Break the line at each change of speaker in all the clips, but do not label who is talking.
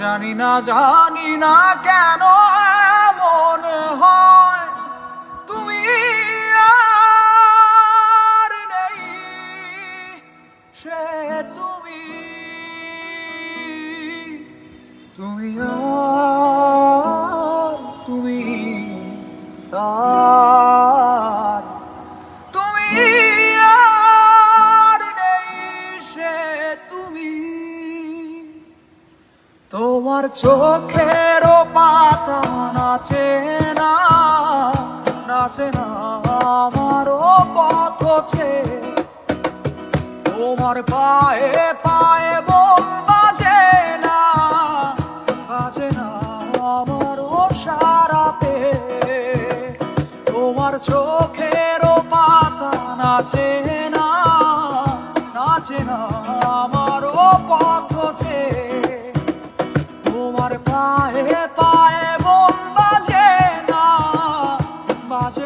জানি না জানি না কেন এমন হয়। তোমার চোখের পাতা নাচে না নাচে না, আমারও পথ তোমার পায়ে পায়ে বোম বাজে না বাজে না, আমারও সারাতে। তোমার চোখের পাতা আছে না, নাচে না, আমারও পথ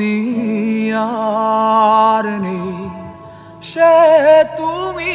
আমি আর নেই। সে তুমি